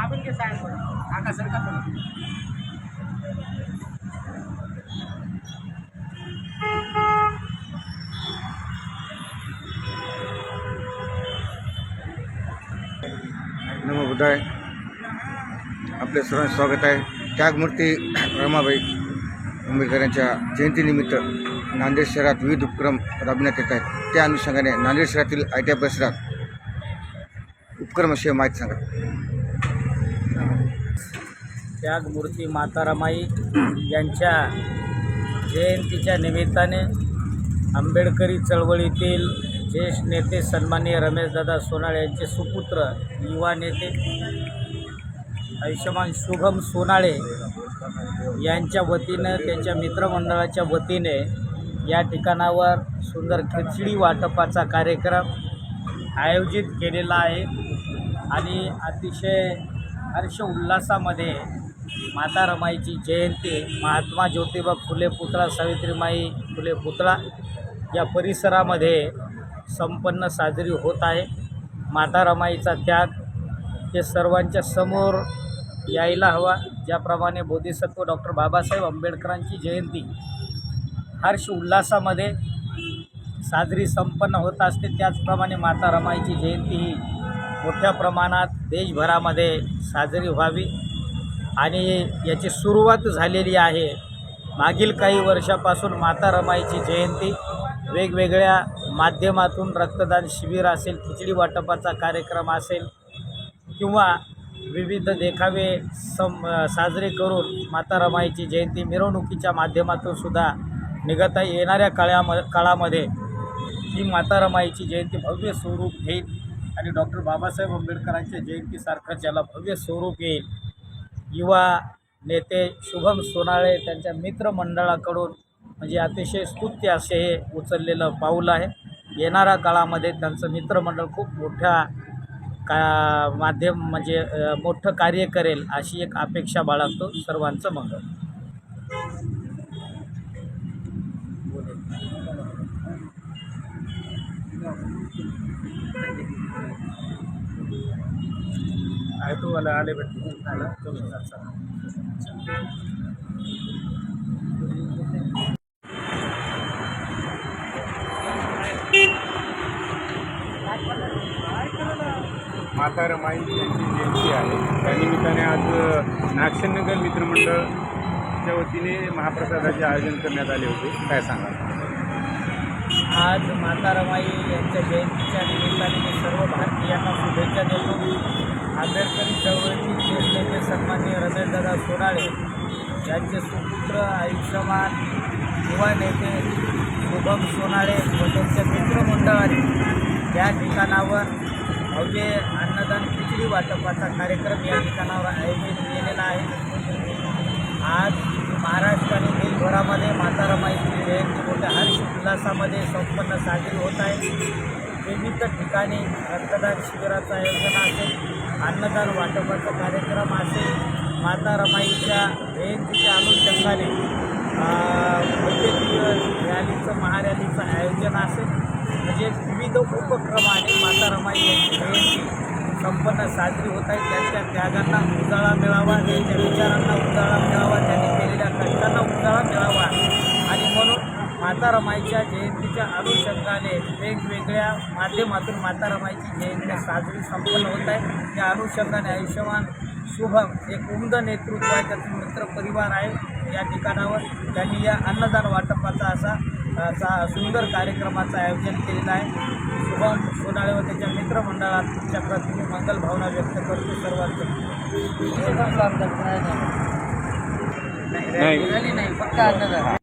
आपण के सायन पण. आका नमो बुद्धाय. आपले सर्वांचे स्वागत आहे. त्यागमूर्ती रमाबाई आंबेडकर यांच्या जयंतीनिमित्त नांदेड शहरात विविध उपक्रम राबविण्यात येत आहेत. त्या अनुषंगाने नांदेड शहरातील आय टी आय परिसरात उपक्रमाविषयी माहिती सांगा. त्यागमूर्ती माता रमाई यांच्या जयंतीच्या निमित्ताने आंबेडकरी चळवळीतील ज्येष्ठ नेते सन्माननीय रमेशदादा सोनाळे यांचे सुपुत्र युवा नेते आयुष्यमान शुभम सोनाळे यांच्या वतीनं त्यांच्या मित्रमंडळाच्या वतीने या ठिकाणावर सुंदर खिचडी वाटपाचा कार्यक्रम आयोजित केलेला आहे. आणि अतिशय हर्ष उल्हासामध्ये माता रमाईची जयंती महात्मा ज्योतिबा फुले पुतळा सावित्रीमाई फुले पुतळा या परिसरामध्ये संपन्न साजरी होत आहे. माता रमाईचा त्याग हे सर्वांच्या समोर यायला हवा. ज्याप्रमाणे बोधिसत्व डॉक्टर बाबासाहेब आंबेडकरांची जयंती हर्ष उल्हासामध्ये साजरी संपन्न होत असते. त्याचप्रमाणे माता रमाईची जयंती ही मोठ्या प्रमाणात देशभरामध्ये साजरी व्हावी. आणि याची सुरुवात झालेली आहे. मागील काही वर्षापासून माता रमाईची जयंती. वेगवेगळ्या माध्यमातून रक्तदान शिबिर असेल खिचडी वाटपाचा कार्यक्रम असेल किंवा विविध देखावे सम साजरे करून माता रमाईची जयंती मिरवणुकीच्या माध्यमातून सुद्धा निघता येणाऱ्या काळाम काळामध्ये ही माता रमाईची जयंती भव्य स्वरूप घेईल आणि डॉक्टर बाबासाहेब आंबेडकरांच्या जयंतीसारखं ज्याला भव्य स्वरूप येईल. युवा नेते शुभम सोनाळे त्यांच्या मित्रमंडळाकडून म्हणजे अतिशय स्तुत्य असे हे उचललेलं पाऊल आहे. येणाऱ्या काळामध्ये त्यांचं मित्रमंडळ खूप मोठ्या का माध्यम म्हणजे मोठं कार्य करेल अशी एक अपेक्षा बाळगतो सर्वांचं मंगळ ॲटोवाला आले भेटते झालं तुम्ही जा, चला. माता रमाई यांची जयंती आहे त्यानिमित्ताने आज नागशनगर मित्रमंडळच्या वतीने महाप्रसादाचे आयोजन करण्यात आले होते. काय सांगा आज माता रमाई यांच्या जयंतीच्या निमित्ताने मी सर्व भारतीयांना शुभेच्छा देतो आंबेडकरी चळवळीतील ज्येष्ठ नेते सन्माननीय रमेशदादा सोनाळे यांचे सुपुत्र आयुष्यमान युवा नेते शुभम सोनाळे व त्यांच्या मित्रमंडळाने त्या ठिकाणावर भव्य अन्नदान खिचडी वाटपाचा कार्यक्रम या ठिकाणावर आयोजित केलेला आहे. आज महाराष्ट्र आणि देशभरामध्ये माता रमाईची जयंती मोठ्या हर्ष उल्हासामध्ये संपन्न साजरी होत आहे. विविध ठिकाणी रक्तदान शिबिराचं आयोजन असेल अन्नदान वाटपाचा कार्यक्रम असेल माता रमाईच्या जयंतीच्या अनुषंगाने अं, दिवस रॅलीचं महारॅलीचं आयोजन असेल. म्हणजे विविध उपक्रमाने माता रमाई यांची जयंती संपन्न साजरी होत आहे. त्यांच्या त्यागांना उजाळा मिळावा त्यांच्या विचारांना उजाळा मिळावा त्यांनी केलेल्या कष्टांना उजाळा मिळावा. आणि म्हणून माता रमाईच्या जयंतीच्या अनुषंगाने वेगवेगळ्या माध्यमातून माता रमाईची जयंती साजरी संपन्न होत आहे. त्या अनुषंगाने आयुष्यमान शुभम एक उमद नेतृत्व आहे त्याचं मित्र परिवार आहे. या ठिकाणावर त्यांनी या अन्नदान वाटपाचा असा असा सुंदर कार्यक्रमाचं आयोजन केलेलं आहे. शुभम सोनाळे व त्याच्या मित्रमंडळात तुमच्या प्रति मंगल भावना व्यक्त करतो सर्वांचं. नाही. नाही फक्त अन्नदान.